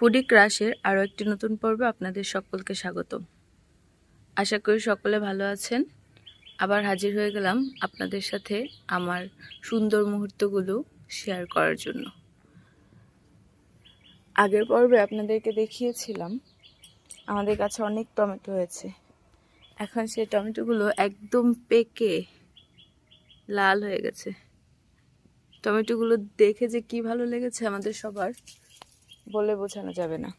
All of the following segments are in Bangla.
ফুডি ক্রাশের আরও একটি নতুন পর্বে আপনাদের সকলকে স্বাগতম। আশা করি সকলে ভালো আছেন। আবার হাজির হয়ে গেলাম আপনাদের সাথে আমার সুন্দর মুহূর্তগুলো শেয়ার করার জন্য। আগের পর্বে আপনাদেরকে দেখিয়েছিলাম, আমাদের কাছে অনেক টমেটো হয়েছে। এখন সেই টমেটোগুলো একদম পেকে লাল হয়ে গেছে। টমেটোগুলো দেখে যে কি ভালো লেগেছে আমাদের সবার বলে বোঝানো যাবে না।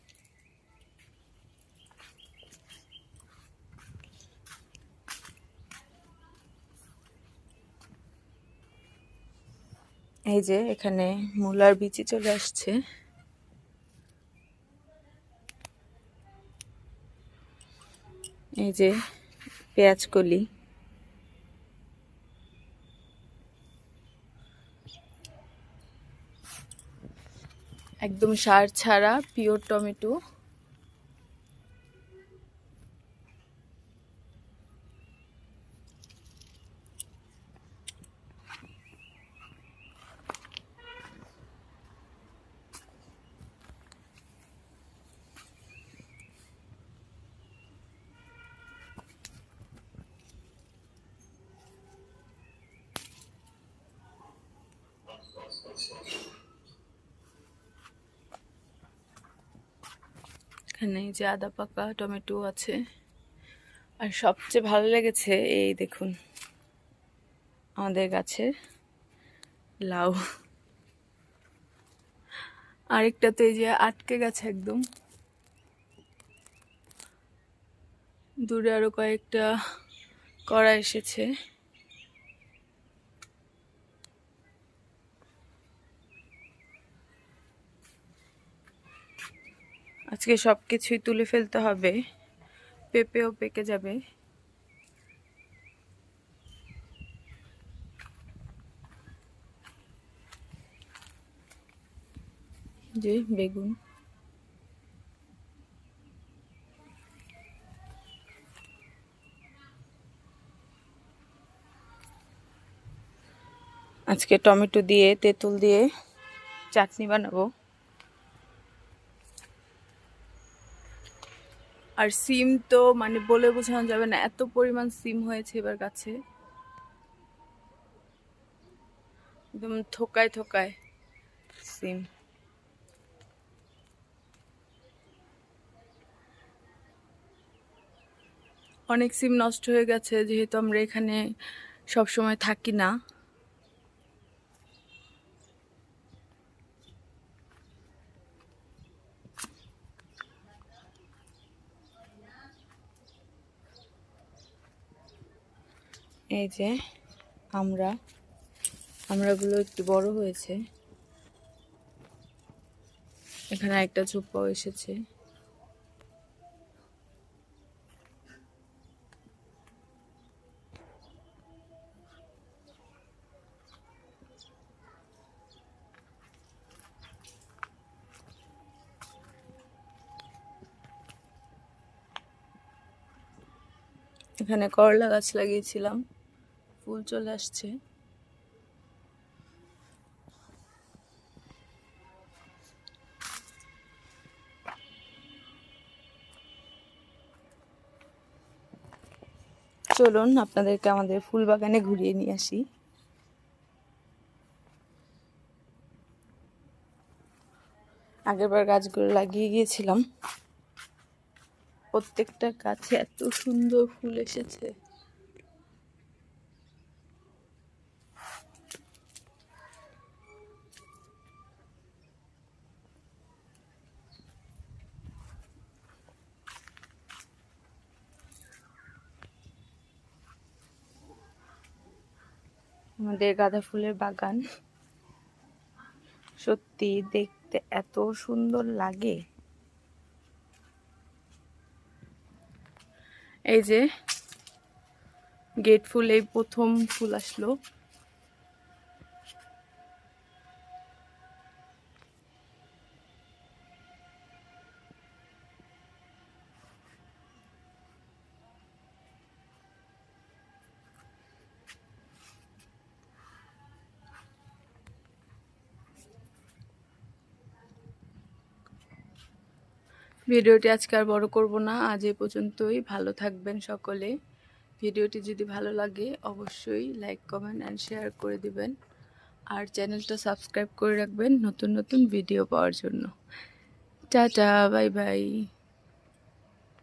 এই যে এখানে মূলার বিচি চলে আসছে। এই যে পেঁয়াজ কলি। একদম সার ছাড়া পিওর টমেটো এখানে যে আদা পাকা টমেটো আছে। আর সবচেয়ে ভালো লেগেছে এই দেখুন, আমাদের গাছের লাউ। আরেকটা তো এই যে আটকে গেছে একদম। দূরে আরও কয়েকটা করা এসেছে। আজকে সব কিছুই তুলে ফেলতে হবে। পেঁপেও পেকে যাবে। যে বেগুন। আজকে টমেটো দিয়ে, তেঁতুল দিয়ে চাটনি বানাবো। আর সিম তো মানে বলে বোঝানো যাবে না, এত পরিমাণ সিম হয়েছে এবার গাছে একদম থোকায় থোকায় সিম। অনেক সিম নষ্ট হয়ে গেছে, যেহেতু আমরা এখানে সব সময় থাকি না। এই যে আমরা, আমরাগুলো একটু বড় হয়েছে। এখানে একটা ঝোপাও এসেছে। এখানে করলা গাছ লাগিয়েছিলাম। ফুল চলে আসছে। চলুন আপনাদেরকে আমাদের ফুল বাগানে ঘুরিয়ে নিয়ে আসি। আগেরবার গাছগুলো লাগিয়ে গিয়েছিলাম। প্রত্যেকটা গাছে এত সুন্দর ফুল এসেছে। আমাদের গাঁদা ফুলের বাগান। সত্যি দেখতে এত সুন্দর লাগে। এই যে, গেট ফুল এই প্রথম ফুল আসলো। ভিডিওটি আজকে আর বড় করব না। আজ এ পর্যন্তই। ভালো থাকবেন সকলে। ভিডিওটি যদি ভালো লাগে, অবশ্যই লাইক কমেন্ট অ্যান্ড শেয়ার করে দিবেন। আর চ্যানেলটা সাবস্ক্রাইব করে রাখবেন নতুন নতুন ভিডিও পাওয়ার জন্য। Tata bye bye